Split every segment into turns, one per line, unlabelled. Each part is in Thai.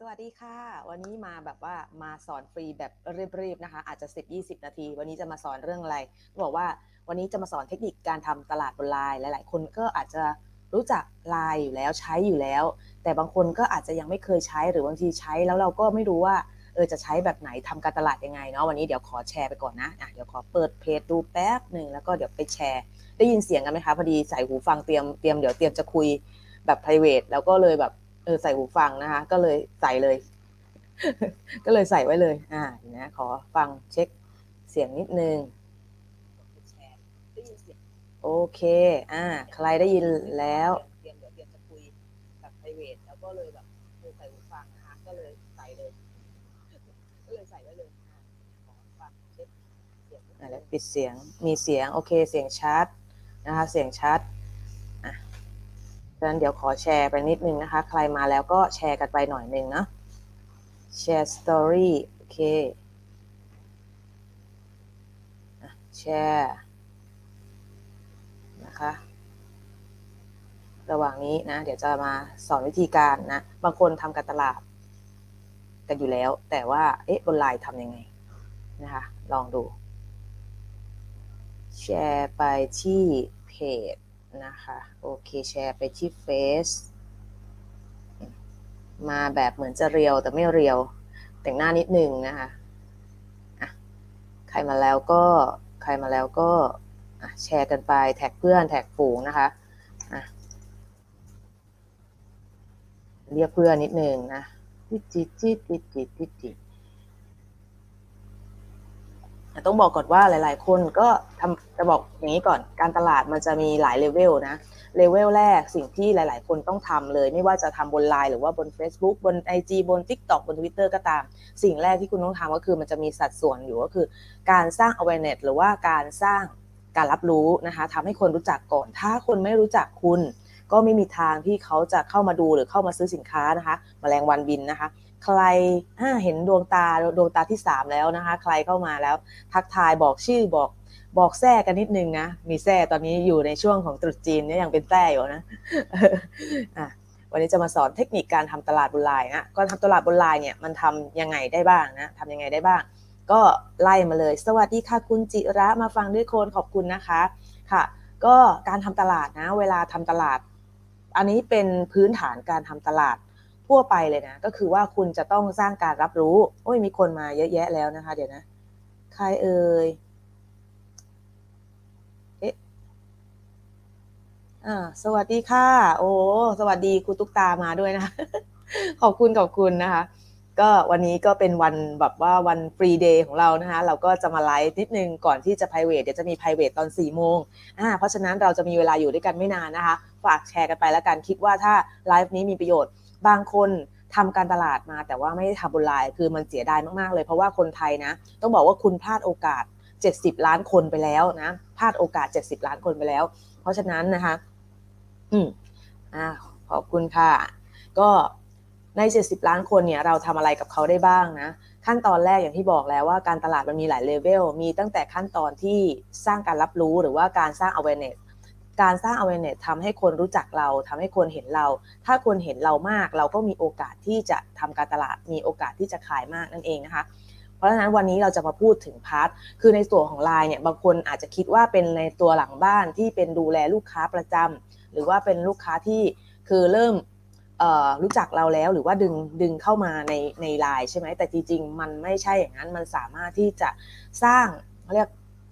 สวัสดีค่ะ วันนี้มาแบบว่ามาสอนฟรีแบบรีบๆนะคะ อาจจะ 10-20 นาที วันนี้จะมาสอนเรื่องอะไรบอกว่าวันนี้จะมาสอนเทคนิคการทำตลาดบนไลน์หลายๆ คนก็อาจจะรู้จักไลน์อยู่แล้วใช้อยู่แล้ว แต่บางคนก็อาจจะยังไม่เคยใช้หรือบางทีใช้แล้วเราก็ไม่รู้ว่าเออจะใช้แบบไหนทำการตลาดยังไงเนาะวันนี้เดี๋ยวขอแชร์ไปก่อนนะอะเดี๋ยวขอเปิดเพจดูแป๊บหนึ่งแล้วก็เดี๋ยวไปแชร์ ได้ยินเสียงกันไหมคะพอดีใส่หูฟังเตรียมเตรียมเดี๋ยวเตรียมจะคุยแบบ p r i v a t แล้วก็เลยแบบ เออใส่หูฟังนะคะ ก็เลยใส่เลย ก็เลยใส่ไว้เลย อ่าเดี๋ยวนะขอฟังเช็คเสียงนิดนึงโอเค อ่า ใครได้ยินแล้วเตรียมเดี๋ยวเตรียมจะคุยแบบ p r i v a t แล้วก็เลยแบบเออใส่หูฟังนะคะก็เลยใส่เลยก็เลยใส่ไว้เลยอ่าขอฟังเช็คเสียงอ่าแล้วปิดเสียงมีเสียงโอเคเสียงชัดนะคะ เสียงชัดอะฉะนั้นเดี๋ยวขอแชร์ไปนิดนึงนะคะ ใครมาแล้วก็แชร์กันไปหน่อยนึงเนาะแชร์ story โอเคแชร์นะคะระหว่างนี้นะ เดี๋ยวจะมาสอนวิธีการนะ บางคนทำการตลาดกันอยู่แล้ว แต่ว่าเอ๊ะบนไลน์ทำยังไงนะคะ ลองดู แชร์ไปที่เพจ นะคะโอเคแชร์ไปที่เฟซมาแบบเหมือนจะเรียวแต่ไม่เรียว แต่งหน้านิดนึงนะคะะใครมาแล้วก็ใครมาแล้วก็แชร์กันไปแท็กเพื่อนแท็กฝูงนะคะะเรียกเพื่อนนิดนึงนะจิจิจิจิจิจิจิอ่ะต้องบอกก่อนว่าหลาย ๆ คนก็ทำจะบอกอย่างนี้ก่อนการตลาดมันจะมีหลายเลเวลนะเลเวลแรกสิ่งที่หลาย ๆ คนต้องทำเลย ไม่ว่าจะทำบนไลน์หรือว่าบน Facebook บน IG บน TikTok บน Twitter ก็ตาม สิ่งแรกที่คุณต้องทำก็คือมันจะมีสัดส่วนอยู่ก็คือ การสร้าง awareness หรือว่าการสร้างการรับรู้นะคะทำให้คนรู้จักก่อน ถ้าคนไม่รู้จักคุณ ก็ไม่มีทางที่เขาจะเข้ามาดูหรือเข้ามาซื้อสินค้านะคะแมลงวันบินนะคะ ใครเห็นดวงตาดวงตาที่3แล้วนะคะ ใครเข้ามาแล้ว ทักทายบอกชื่อบอกบอกแท้กันนิดนึงนะมีแท้ตอนนี้อยู่ในช่วงของตรุษจีนเนี่ยยังเป็นแท้อยู่นะอะวันนี้จะมาสอนเทคนิคการทำตลาดบนไลน์นะก็ทำตลาดบนไลน์เนี่ยมันทำยังไงได้บ้างนะทำยังไงได้บ้าง ก็ไล่มาเลย สวัสดีค่ะคุณจิระมาฟังด้วยโคนขอบคุณนะคะค่ะ ก็การทำตลาดนะ เวลาทำตลาด อันนี้เป็นพื้นฐานการทำตลาด ทั่วไปเลยนะ ก็คือว่าคุณจะต้องสร้างการรับรู้ โอ้ยมีคนมาเยอะแยะแล้วนะคะ เดี๋ยวนะ ใครเอ่ยเอ๊ะอ่าสวัสดีค่ะ โอ้สวัสดีครูตุ๊กตามาด้วยนะ ขอบคุณขอบคุณนะคะ ก็วันนี้ก็เป็นวันแบบว่าวันฟรีเดย์ของเรานะคะ เราก็จะมาไลฟ์นิดนึงก่อนที่จะ private เดี๋ยวจะมี private ตอน4โมงอ่าเพราะฉะนั้นเราจะมีเวลาอยู่ด้วยกันไม่นานนะคะ ฝากแชร์กันไปแล้วกันคิดว่าถ้าไลฟ์นี้มีประโยชน์ บางคนทำการตลาดมาแต่ว่าไม่ได้ทำบนไลน์คือมันเสียดายมากๆเลย เพราะว่าคนไทยนะ ต้องบอกว่าคุณพลาดโอกาส 70 ล้านคนไปแล้วนะพลาดโอกาส 70 ล้านคนไปแล้ว เพราะฉะนั้นนะคะ อืมอ่าขอบคุณค่ะ ก็ใน 70 ล้านคนเนี่ยเราทำอะไรกับเขาได้บ้างนะ ขั้นตอนแรกอย่างที่บอกแล้วว่าการตลาดมันมีหลายเลเวลมีตั้งแต่ขั้นตอนที่สร้างการรับรู้หรือว่าการสร้าง awareness การสร้าง awareness ทำให้คนรู้จักเราทำให้คนเห็นเรา ถ้าคนเห็นเรามาก เราก็มีโอกาสที่จะทำการตลาด มีโอกาสที่จะขายมากนั่นเองนะคะ เพราะฉะนั้นวันนี้เราจะมาพูดถึงพาร์ท คือในส่วนของไลน์เนี่ย บางคนอาจจะคิดว่าเป็นในตัวหลังบ้านที่เป็นดูแลลูกค้าประจำ หรือว่าเป็นลูกค้าที่คือเริ่มรู้จักเราแล้วหรือว่าดึงดึงเข้ามาในในไลน์ใช่ไหมแต่จริงๆ มันไม่ใช่อย่างนั้นมันสามารถที่จะสร้างเขาเรียก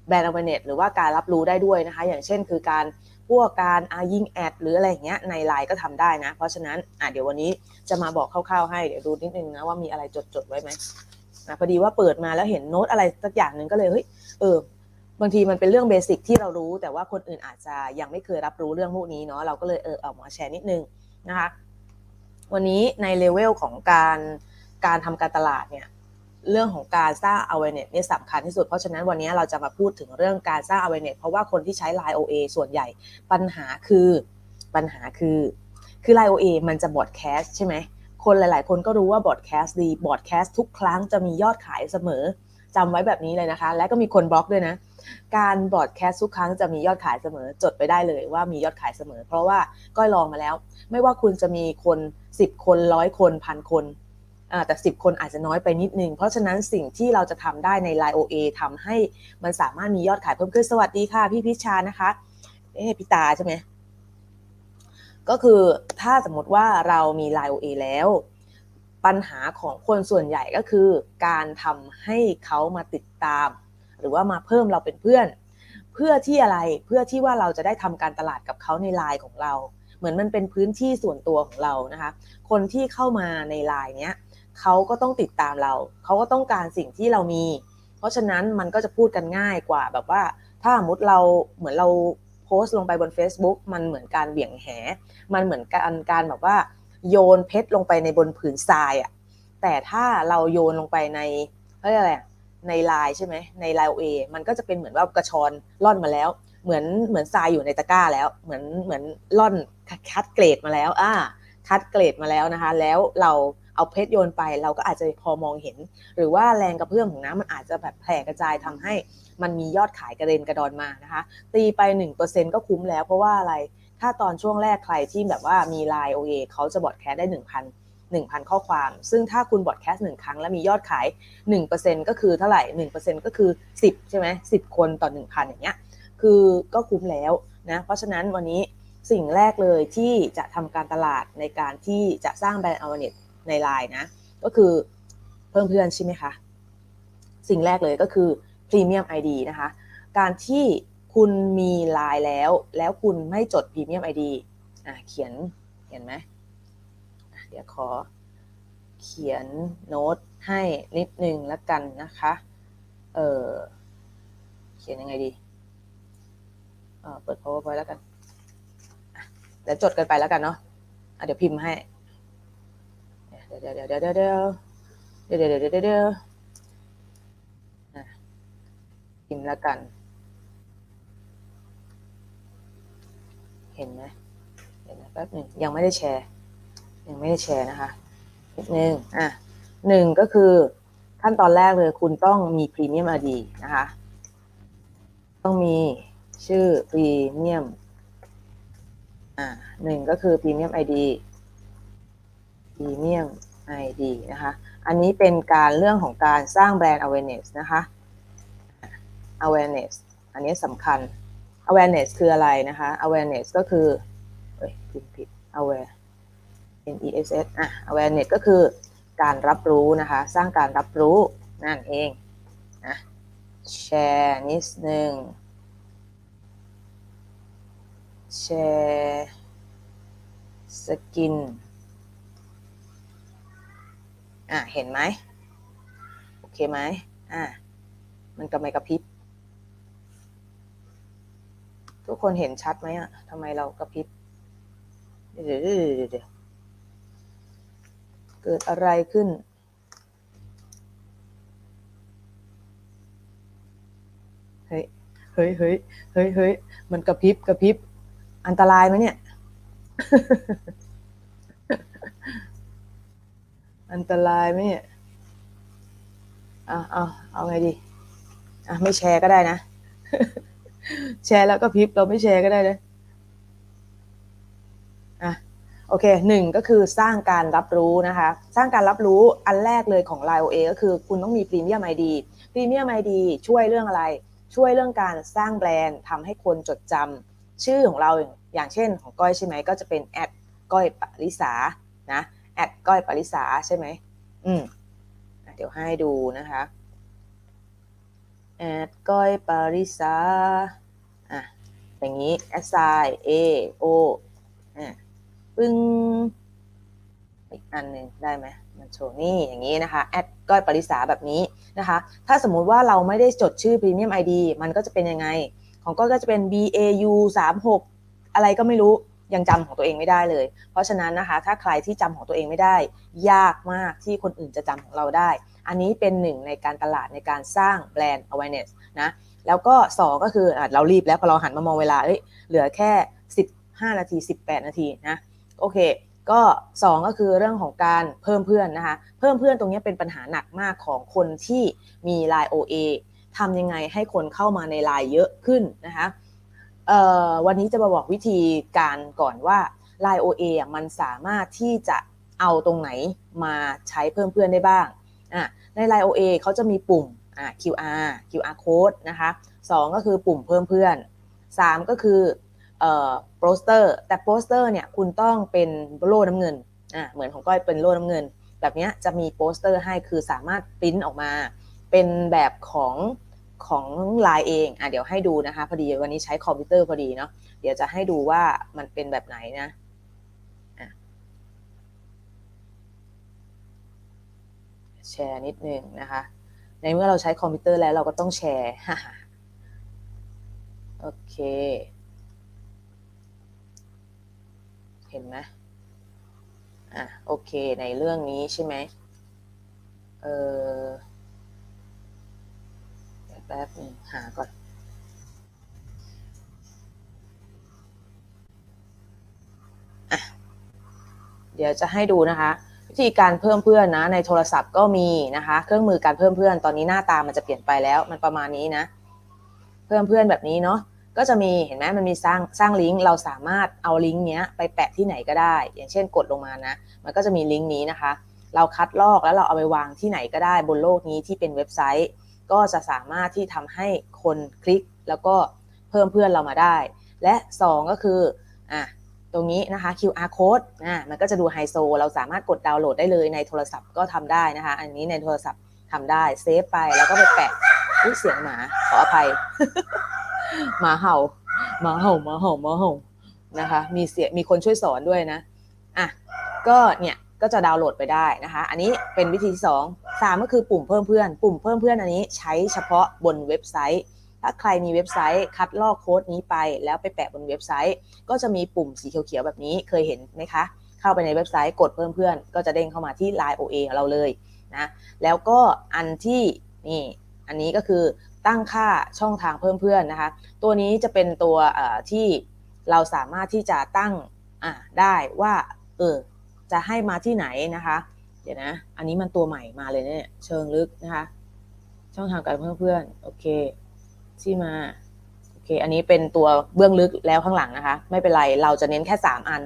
แบรนด์ awareness หรือว่าการรับรู้ได้ด้วยนะคะ อย่างเช่นคือการ พวกการอายิงแอดหรืออะไรอย่างเงี้ยในไลน์ก็ทำได้นะ เพราะฉะนั้นอะเดี๋ยววันนี้จะมาบอกคร่าวๆให้เดี๋ยวดูนิดนึงนะว่ามีอะไรจดๆไว้ไหมนะพอดีว่าเปิดมาแล้วเห็นโน้ตอะไรสักอย่างหนึ่งก็เลยเฮ้ยเออบางทีมันเป็นเรื่องเบสิกที่เรารู้ แต่ว่าคนอื่นอาจจะยังไม่เคยรับรู้เรื่องพวกนี้เนาะเราก็เลยเออเอามาแชร์นิดนึงนะคะวันนี้ในเลเวลของการการทำการตลาดเนี่ย เรื่องของการสร้าง awareness นี่สำคัญที่สุด เพราะฉะนั้นวันนี้เราจะมาพูดถึงเรื่องการสร้าง awareness เพราะว่าคนที่ใช้ Line OA ส่วนใหญ่ปัญหาคือปัญหาคือ คือ Line OA มันจะบอดแคสใช่ไหมคนหลาย ๆ คนก็รู้ว่าบอดแคสดีบอดแคสทุกครั้งจะมียอดขายเสมอจำไว้แบบนี้เลยนะคะ และก็มีคนบล็อกด้วยนะ การบอดแคสทุกครั้งจะมียอดขายเสมอ จดไปได้เลยว่ามียอดขายเสมอ เพราะว่าก้อยลองมาแล้ว ไม่ว่าคุณจะมีคน 10 คนร้อยคนพันคน แต่ 10 คนอาจจะน้อยไปนิดนึง เพราะฉะนั้นสิ่งที่เราจะทำได้ใน Line OA ทำให้มันสามารถมียอดขายเพิ่มขึ้นสวัสดีค่ะพี่พิชานะคะเอ๊พี่ตาใช่ไหมก็คือถ้าสมมติว่าเรามี Line OA แล้ว ปัญหาของคนส่วนใหญ่ก็คือ การทำให้เขามาติดตาม หรือว่ามาเพิ่มเราเป็นเพื่อน เพื่อที่อะไรเพื่อที่ว่าเราจะได้ทำการตลาดกับเขาในไลน์ของเรา เหมือนมันเป็นพื้นที่ส่วนตัวของเรานะคะ คนที่เข้ามาในไลน์เนี้ย เขาก็ต้องติดตามเรา เขาก็ต้องการสิ่งที่เรามี เพราะฉะนั้นมันก็จะพูดกันง่ายกว่าแบบว่า ถ้าสมมติเราเหมือนเราโพสต์ลงไปบน Facebook มันเหมือนการเบี่ยงแห มันเหมือนการการแบบว่า โยนเพชรลงไปในบนผืนทรายอะ่ะ แต่ถ้าเราโยนลงไปในเรียกอะไรในลายใช่ไหมในลายเอมันก็จะเป็นเหมือนว่ากระชอนล่อนมาแล้ว เหมือนเหมือนทรายอยู่ในตะกร้าแล้ว เหมือนเหมือนล่อนคัดเกรดมาแล้ว อ่า คัดเกรดมาแล้วนะคะ แล้วเรา เอาเพชรโยนไปเราก็อาจจะพอมองเห็น หรือว่าแรงกระเพื่อมของน้ำมันอาจจะแบบแผ่กระจายทำให้มันมียอดขายกระเด็นกระดอนมานะคะ ตีไป 1%ก็คุ้มแล้วเพราะว่าอะไรถ้าตอนช่วงแรกใครที่แบบว่ามีไลน์โอเเขาจะบอดแคสได้ 1,000 1,000 ข้อความ ซึ่งถ้าคุณบอดแคสต์1ครั้งแล้วมียอดขาย 1%ก็คือเท่าไหร่ 1%ก็คือ 10 ใช่ไหม10 คนต่อ 1,000 อย่างเงี้ย คือก็คุ้มแล้วนะ เพราะฉะนั้นวันนี้สิ่งแรกเลยที่จะทำการตลาดในการที่จะสร้างแบรนด์ awareness ในไลน์นะ ก็คือเพิ่มเพื่อนใช่ไหมคะ สิ่งแรกเลยก็คือ Premium ID นะคะ การที่คุณมีไลน์แล้ว แล้วคุณไม่จด Premium ID อะเขียนเขียนไหมเดี๋ยวขอเขียนโน้ตให้นิดนึงแล้วกันนะคะ เออเขียนยังไงดี เออเปิด powerpoint แล้วกัน เดี๋ยวจดกันไปแล้วกันเนาะะเดี๋ยวพิมพ์ให้ เดี๋ยวเดี๋ยวเดี๋ยวเดี๋ยวเดี๋ยวเดี๋ยวเดี๋ยวเดี๋ยวพิมพ์แล้วกัน เห็นไหมเห็นไหมแป๊บหนึ่งยังไม่ได้แชร์ ยังไม่ได้แชร์นะคะนิดนึงอะหนึ่งก็คือขั้นตอนแรกเลยคุณต้องมีพรีเมียมอดีนะคะ ต้องมีชื่อพรีเมียมอ่าหนึ่งก็คือพรีเมียมไอดี รีเมียมไอดีนะคะ อันนี้เป็นการเรื่องของการสร้างแบรนด์ awareness นะคะ awareness อันนี้สำคัญ awareness คืออะไรนะคะ awareness ก็คือเฮ้ยพิมพ์ผิด aware N E S S อะ awareness ก็คือการรับรู้นะคะ สร้างการรับรู้นั่นเองนะแชร์นิดนึงแชร์สกิน อะเห็นไหมโอเคไหมอะมันกำไมกระพริบทุกคนเห็นชัดไหมอะทำไมเรากระพริบเดี๋ยวเดี๋ยวเดี๋ยวเกิดอะไรขึ้น เฮ้ย เฮ้ยเฮ้ยเฮ้ยเฮ้ยมันกระพริบกระพริบ อันตรายไหมเนี่ย อันตรายไหมเนี่ยอะเอาเอาไงดีอะไม่แชร์ก็ได้นะ แชร์แล้วก็พิบเราไม่แชร์ก็ได้นะอะโอเคหนึ่งก็คือสร้างการรับรู้นะคะ สร้างการรับรู้อันแรกเลยของ Line OA ก็คือคุณต้องมี Premium ID Premium ID ช่วยเรื่องอะไร ช่วยเรื่องการสร้างแบรนด์ทำให้คนจดจำชื่อของเราอย่างเช่นของก้อยใช่ไหมก็จะเป็นแอดก้อยปริสานะ ดก้อยปริสาใช่ไหมอืมเดี๋ยวให้ดูนะคะแอดก้อยปริสาอะอย่างนี้ s i a o อะปึ้งอีกอันหนึ่งได้ไหมมันโชว์นี่อย่างนี้นะคะแอดก้อยปริสาแบบนี้นะคะ ถ้าสมมุติว่าเราไม่ได้จดชื่อ Premium ID มันก็จะเป็นยังไง ของก้อยก็จะเป็น BAU 36อะไรก็ไม่รู้ ยังจำของตัวเองไม่ได้เลย เพราะฉะนั้นนะคะ ถ้าใครที่จำของตัวเองไม่ได้ ยากมากที่คนอื่นจะจำของเราได้ อันนี้เป็นหนึ่งในการตลาดในการสร้างแบรนด์ awareness นะแล้วก็ 2 ก็คืออเรารีบแล้วพอเราหันมามองเวลาเอ้ยเหลือแค่ 15 นาที 18 นาทีนะโอเคก็ 2 ก็คือเรื่องของการเพิ่มเพื่อนนะคะเพิ่มเพื่อนตรงนี้เป็นปัญหาหนักมากของคนที่มี Line OA ทำยังไงให้คนเข้ามาใน Line เยอะขึ้นนะคะ วันนี้จะมาบอกวิธีการก่อนว่า Line OA มันสามารถที่จะเอาตรงไหนมาใช้เพิ่มเพื่อนได้บ้าง ใน Line OA เขาจะมีปุ่ม QR QR code นะคะสองก็คือปุ่มเพิ่มเพื่อนสามก็คือโปสเตอร์แต่โปสเตอร์เนี่ยคุณต้องเป็นโล่น้ำเงินเหมือนของก้อยเป็นโล่น้ำเงิน แบบนี้จะมีโปสเตอร์ให้คือสามารถปริ้นออกมา เป็นแบบของ ของไลน์เองอะเดี๋ยวให้ดูนะคะ พอดีวันนี้ใช้คอมพิวเตอร์พอดีเนาะเดี๋ยวจะให้ดูว่ามันเป็นแบบไหนนะแชร์นิดนึงนะคะ ในเมื่อเราใช้คอมพิวเตอร์แล้วเราก็ต้องแชร์โอเค เห็นไหมอะโอเคในเรื่องนี้ใช่ไหมเออ ป๊บหนึงหาก่อน เดี๋ยวจะให้ดูนะคะ วิธีการเพิ่มเพื่อนนะ ในโทรศัพท์ก็มีนะคะ เครื่องมือการเพิ่มเพื่อนตอนนี้หน้าตามันจะเปลี่ยนไปแล้วมันประมาณนี้นะ เพิ่มเพื่อนแบบนี้เนาะก็จะมีเห็นไหมมันมีสร้างสร้างลิงก์เราสามารถเอาลิงก์เนี้ยไปแปะที่ไหนก็ได้ อย่างเช่นกดลงมานะ มันก็จะมีลิงก์นี้นะคะ เราคัดลอกแล้วเราเอาไปวางที่ไหนก็ได้บนโลกนี้ที่เป็นเว็บไซต์ ก็จะสามารถที่ทำให้คนคลิกแล้วก็เพิ่มเพื่อนเรามาได้ และ 2 ก็คืออะตรงนี้นะคะ QR code อะมันก็จะดูไฮโซ เราสามารถกดดาวน์โหลดได้เลยในโทรศัพท์ก็ทำได้นะคะ อันนี้ในโทรศัพท์ทำได้เซฟไปแล้วก็ไปแปะอุ๊ยเสียงหมาขออภัยหมาเห่าหมาเห่าหมาเห่าหมาเห่านะคะ มีเสียมีคนช่วยสอนด้วยนะอะก็เนี่ย ก็จะดาวน์โหลดไปได้นะคะ อันนี้เป็นวิธีที่สองสามก็คือปุ่มเพิ่มเพื่อน ปุ่มเพิ่มเพื่อนอันนี้ใช้เฉพาะบนเว็บไซต์ ถ้าใครมีเว็บไซต์คัดลอกโค้ดนี้ไป แล้วไปแปะบนเว็บไซต์ ก็จะมีปุ่มสีเขียวๆแบบนี้เคยเห็นไหมคะ เข้าไปในเว็บไซต์กดเพิ่มเพื่อน ก็จะเด้งเข้ามาที่ Line OA ของเราเลยนะแล้วก็อันที่นี่อันนี้ก็คือตั้งค่าช่องทางเพิ่มเพื่อนนะคะ ตัวนี้จะเป็นตัวที่เราสามารถที่จะตั้งได้ว่าเออ จะให้มาที่ไหนนะคะ เดี๋ยวนะ อันนี้มันตัวใหม่มาเลยเนี่ย เชิงลึกนะคะ ช่องทางการเพิ่มเพื่อนโอเค ที่มา โอเค อันนี้เป็นตัวเบื้องลึกแล้วข้างหลังนะคะ ไม่เป็นไร เราจะเน้นแค่ 3 อัน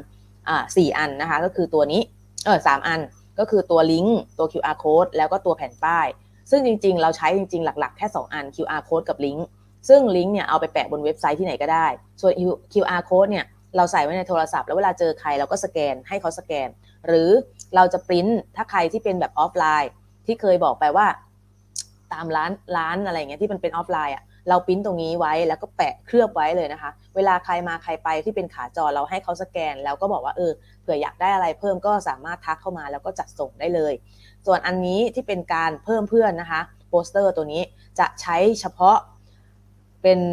อ่าสี่อันนะคะ ก็คือตัวนี้ เออสามอัน ก็คือตัวลิงก์ ตัว QR code แล้วก็ตัวแผ่นป้าย ซึ่งจริง ๆ เราใช้จริง ๆ หลัก ๆ แค่ 2 อัน QR code กับลิงก์ ซึ่งลิงก์เนี่ยเอาไปแปะบนเว็บไซต์ที่ไหนก็ได้ ส่วน QR code เนี่ยเราใส่ไว้ในโทรศัพท์แล้วเวลาเจอใครเราก็สแกนให้เขาสแกน หรือเราจะปริ้นถ้าใครที่เป็นแบบออฟไลน์ที่เคยบอกไปว่า ตามร้านร้านอะไรเงี้ยที่มันเป็นออฟไลน์อะเราปริ้นตรงนี้ไว้แล้วก็แปะเคลือบไว้เลยนะคะ เวลาใครมาใครไปที่เป็นขาจรเราให้เขาสแกน แล้วก็บอกว่าเออเผื่ออยากได้อะไรเพิ่มก็สามารถทักเข้ามาแล้วก็จัดส่งได้เลย ส่วนอันนี้ที่เป็นการเพิ่มเพื่อนนะคะโปสเตอร์ตัวนี้จะใช้เฉพาะ เป็น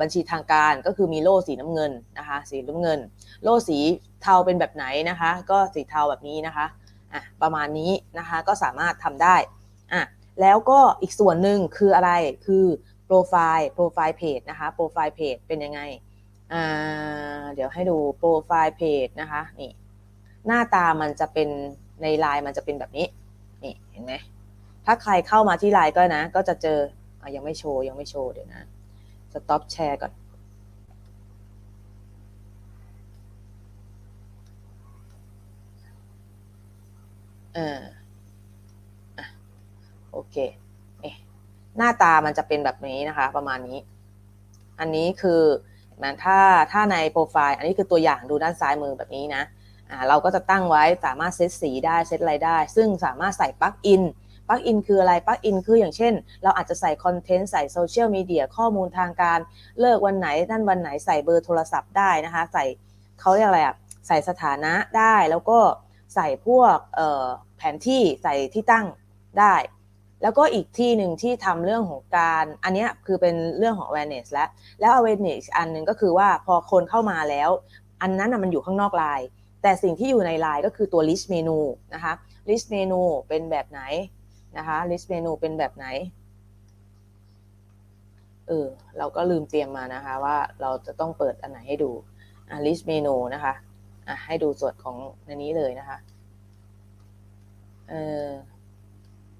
บัญชีทางการก็คือมีโล่สีน้ำเงินนะคะสีน้ำเงิน โล่สีเทาเป็นแบบไหนนะคะ ก็สีเทาแบบนี้นะคะอะประมาณนี้นะคะก็สามารถทำได้อะแล้วก็อีกส่วนหนึ่งคืออะไรคือโปรไฟล์โปรไฟล์เพจนะคะโปรไฟล์เพจเป็นยังไงอ่าเดี๋ยวให้ดูโปรไฟล์เพจนะคะนี่หน้าตามันจะเป็นในไลน์มันจะเป็นแบบนี้นี่เห็นไหมถ้าใครเข้ามาที่ไลน์ก็นะ ก็จะเจออยังไม่โชว์ยังไม่โชว์เดี๋ยวนะ สต็อปแชร์ก่อนเอออะโอเคเอ๊ะหน้าตามันจะเป็นแบบนี้นะคะ ประมาณนี้ อันนี้คือนะถ้าถ้าในโปรไฟล์ อันนี้คือตัวอย่างดูด้านซ้ายมือแบบนี้นะอ่าเราก็จะตั้งไว้สามารถเซตสีได้เซตอะไรได้ ซึ่งสามารถใส่ปลั๊กอิน ลั๊กอินคืออะไรปลั๊กอินคืออย่างเช่น เราอาจจะใส่คอนเทนต์ใส่โซเชียลมีเดียข้อมูลทางการเลิกวันไหนนั่นวันไหนใส่เบอร์โทรศัพท์ได้นะคะ ใส่เขาเรียกอะไรอะใส่สถานะได้แล้วก็ใส่พวกแผนที่ใส่ที่ตั้งได้ แล้วก็อีกที่หนึ่งที่ทำเรื่องของการ อันนี้คือเป็นเรื่องของ awareness แล้ว แล้ว awareness อันหนึ่งก็คือว่าพอคนเข้ามาแล้ว อันนั้นมันอยู่ข้างนอกไลน์แต่สิ่งที่อยู่ในไลน์ก็คือตัว list menu นะคะ list menu เป็นแบบไหน นะคะ list menu เป็นแบบไหน เออ เราก็ลืมเตรียมมานะคะว่าเราจะต้องเปิดอันไหนให้ดู อะ list menu นะคะ อะ ให้ดูส่วนของในนี้เลยนะคะ เออ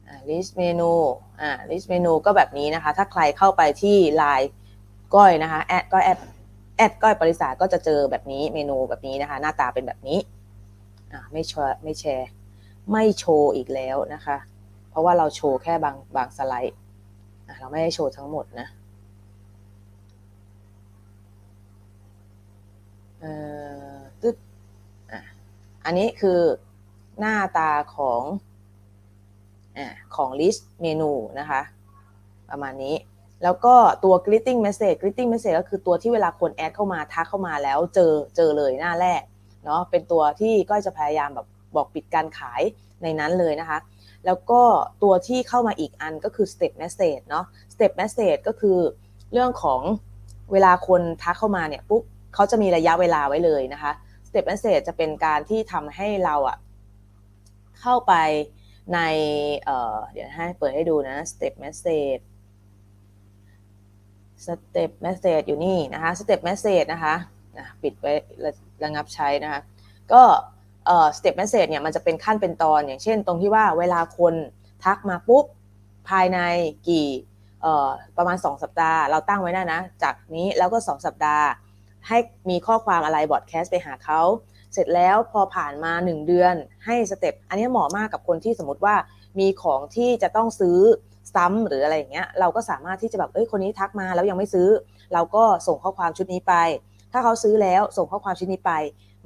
อ่า list menu อ่า list menu ก็แบบนี้นะคะ ถ้าใครเข้าไปที่ Line ก้อยนะคะ แอดก้อยแอดแอดก้อยปริศาก็จะเจอแบบนี้เมนูแบบนี้นะคะ หน้าตาเป็นแบบนี้ อ่าไม่แชร์ไม่แชร์ ไม่โชว์อีกแล้วนะคะ เพราะว่าเราโชว์แค่บางบางสไลด์เราไม่ได้โชว์ทั้งหมดนะเออตึ๊ดอันนี้คือหน้าตาของอของ list เมนูนะคะ ประมาณนี้ แล้วก็ตัว greeting message greeting message ก็คือตัวที่เวลาคนแอดเข้ามาทักเข้ามาแล้วเจอเจอเลยหน้าแรกเนาะเป็นตัวที่ก้อยจะพยายามแบบบอกปิดการขายในนั้นเลยนะคะ แล้วก็ตัวที่เข้ามาอีกอันก็คือ step message เนาะ step message ก็คือเรื่องของเวลาคนทักเข้ามาเนี่ยปุ๊บเขาจะมีระยะเวลาไว้เลยนะคะ step message จะเป็นการที่ทำให้เราอะเข้าไปในเเดี๋ยวให้เปิดให้ดูนะ step message step message อยู่นี่นะคะ step message นะคะนะปิดไว้ระงับใช้นะคะ ก็ เอ่อ step message เนี่ยมันจะเป็นขั้นเป็นตอนอย่างเช่น ตรงที่ว่าเวลาคนทักมาปุ๊บภายในกี่เอ่อประมาณ 2 สัปดาห์ เราตั้งไว้นะนะ จากนี้แล้วก็ 2 สัปดาห์ ให้มีข้อความอะไรบอดแคสต์ไปหาเขา เสร็จแล้วพอผ่านมา 1 เดือนให้สเต็ปอันนี้เหมาะมากกับคนที่สมมติว่ามีของที่จะต้องซื้อซ้ำหรืออะไรอย่างเงี้ยเราก็สามารถที่จะแบบเอ้ยคนนี้ทักมาแล้วยังไม่ซื้อ เราก็ส่งข้อความชุดนี้ไป ถ้าเขาซื้อแล้วส่งข้อความชุดนี้ไป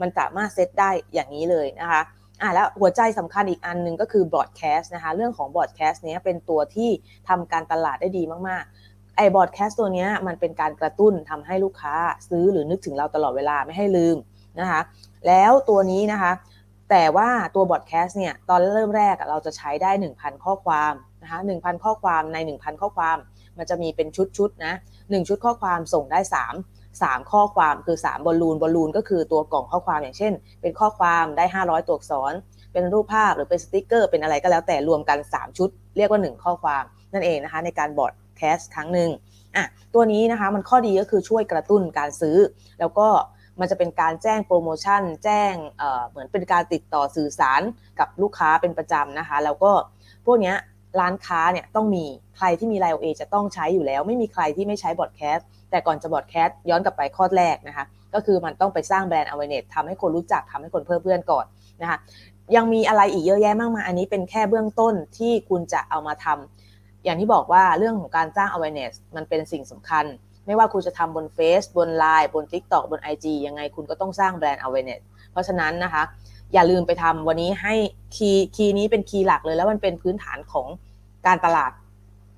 มันสามารถเซตได้อย่างนี้เลยนะคะอะแล้วหัวใจสำคัญอีกอันหนึ่งก็คือบอร์ดแคสต์นะคะเรื่องของบอร์ดแคสต์เนี้ยเป็นตัวที่ทำการตลาดได้ดีมากๆไอ้บอร์ดแคสต์ตัวเนี้ยมันเป็นการกระตุ้นทำให้ลูกค้าซื้อหรือนึกถึงเราตลอดเวลาไม่ให้ลืมนะคะแล้วตัวนี้นะคะแต่ว่าตัวบอร์ดแคสต์เนี่ยตอนเริ่มแรกเราจะใช้ได้ 1,000 ข้อความนะคะ1,000 ข้อความใน 1,000 ข้อความ มันจะมีเป็นชุดๆนะ1ชุดข้อความส่งได้ 3 3 ข้อความคือ 3 บอลลูนบอลลูนก็คือตัวกล่องข้อความอย่างเช่น เป็นข้อความได้ 500 ตัวอักษร เป็นรูปภาพหรือเป็นสติกเกอร์เป็นอะไรก็แล้วแต่รวมกัน 3 ชุด เรียกว่า 1 ข้อความนั่นเองนะคะในการบอร์ดแคสครั้งหนึ่งอะตัวนี้นะคะมันข้อดีก็คือช่วยกระตุ้นการซื้อ แล้วก็มันจะเป็นการแจ้งโปรโมชั่น แจ้งเเหมือนเป็นการติดต่อสื่อสารกับลูกค้าเป็นประจำนะคะ แล้วก็พวกนี้ร้านค้าเนี่ยต้องมีใครที่มีไลโอเอจะต้องใช้อยู่แล้ว ไม่มีใครที่ไม่ใช้บอร์ดแคส แต่ก่อนจะบอดแคสต์ย้อนกลับไปข้อแรกนะคะ ก็คือมันต้องไปสร้างแบรนด์ awareness ทำให้คนรู้จักทำให้คนเพิ่มเพื่อนก่อนนะคะยังมีอะไรอีกเยอะแยะมากมายอันนี้เป็นแค่เบื้องต้นที่คุณจะเอามาทำอย่างที่บอกว่าเรื่องของการสร้าง awareness มันเป็นสิ่งสำคัญ ไม่ว่าคุณจะทำบน Face บน Line บน TikTok บน IG ยังไงคุณก็ต้องสร้างแบรนด์ awareness เพราะฉะนั้นนะคะ อย่าลืมไปทำวันนี้ให้คีย์คีย์นี้เป็นคีย์หลักเลย แล้วมันเป็นพื้นฐานของการตลาด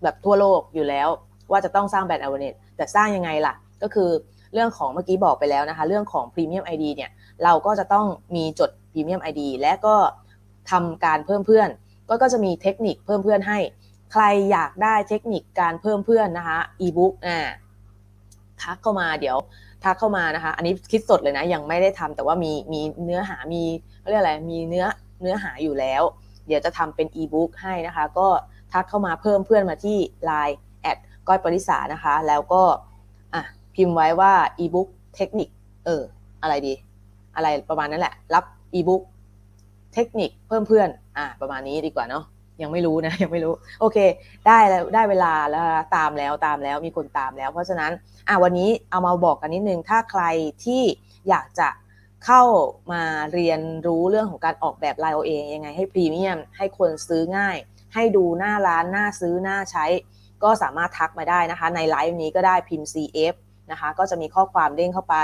แบบทั่วโลกอยู่แล้ว ว่าจะต้องสร้างแบรนด์ awareness แต่สร้างยังไงล่ะ ก็คือเรื่องของเมื่อกี้บอกไปแล้วนะคะ เรื่องของ Premium ID เนี่ยเราก็จะต้องมีจด Premium ID และก็ทำการเพิ่มเพื่อน ก็ก็จะมีเทคนิคเพิ่มเพื่อนให้ ใครอยากได้เทคนิคการเพิ่มเพื่อนนะคะอีบุ๊กอ่าทักเข้ามาเดี๋ยวทักเข้ามานะคะ อันนี้คิดสดเลยนะ ยังไม่ได้ทำแต่ว่ามีมีเนื้อหามีเขาเรียกอะไรมีเนื้อเนื้อหาอยู่แล้ว เดี๋ยวจะทำเป็นอีบุ๊กให้นะคะ ก็ทักเข้ามาเพิ่มเพื่อนมาที่ Line ก้อยปริสานะคะ แล้วก็อะพิมพ์ไว้ว่าอีบุ๊กเทคนิคเอออะไรดี อะไรประมาณนั้นแหละ รับอีบุ๊กเทคนิคเพิ่มเพื่อนอะประมาณนี้ดีกว่าเนาะยังไม่รู้นะยังไม่รู้ โอเค ได้แล้วได้เวลาแล้วตามแล้วตามแล้วมีคนตามแล้ว เพราะฉะนั้นอะวันนี้เอามาบอกกันนิดนึง ถ้าใครที่อยากจะเข้ามาเรียนรู้เรื่องของการออกแบบไลน์เองยังไงให้พรีเมียม ให้คนซื้อง่าย ให้ดูหน้าร้านหน้าซื้อหน้าใช้ ก็สามารถทักมาได้นะคะ ในไลฟ์นี้ก็ได้พิมพ์ CF นะคะก็จะมีข้อความเด้งเข้าไป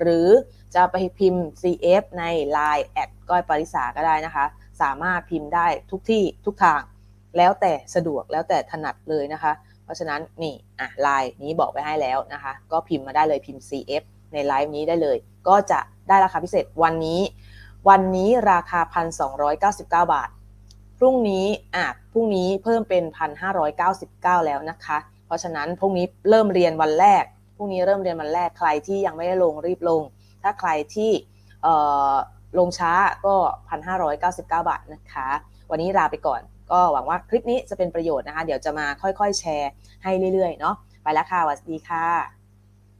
หรือจะไปพิมพ์ CF ใน Line แอดก้อยปริสาก็ได้นะคะ สามารถพิมพ์ได้ทุกที่ทุกทาง แล้วแต่สะดวกแล้วแต่ถนัดเลยนะคะ เพราะฉะนั้นนี่อะไลน์นี้บอกไว้ให้แล้วนะคะ ก็พิมพ์มาได้เลยพิมพ์ CF ในไลฟ์นี้ได้เลย ก็จะได้ราคาพิเศษวันนี้ วันนี้ราคา 1,299 บาท พรุ่งนี้อะพรุ่งนี้เพิ่มเป็น 1,599 แล้วนะคะ เพราะฉะนั้นพรุ่งนี้เริ่มเรียนวันแรกพรุ่งนี้เริ่มเรียนวันแรกใครที่ยังไม่ได้ลงรีบลง ถ้าใครที่ลงช้าก็ 1,599 บาทนะคะ วันนี้ลาไปก่อน ก็หวังว่าคลิปนี้จะเป็นประโยชน์นะคะ เดี๋ยวจะมาค่อยๆ แชร์ให้เรื่อยๆ เนาะไปแล้วค่ะสวัสดีค่ะ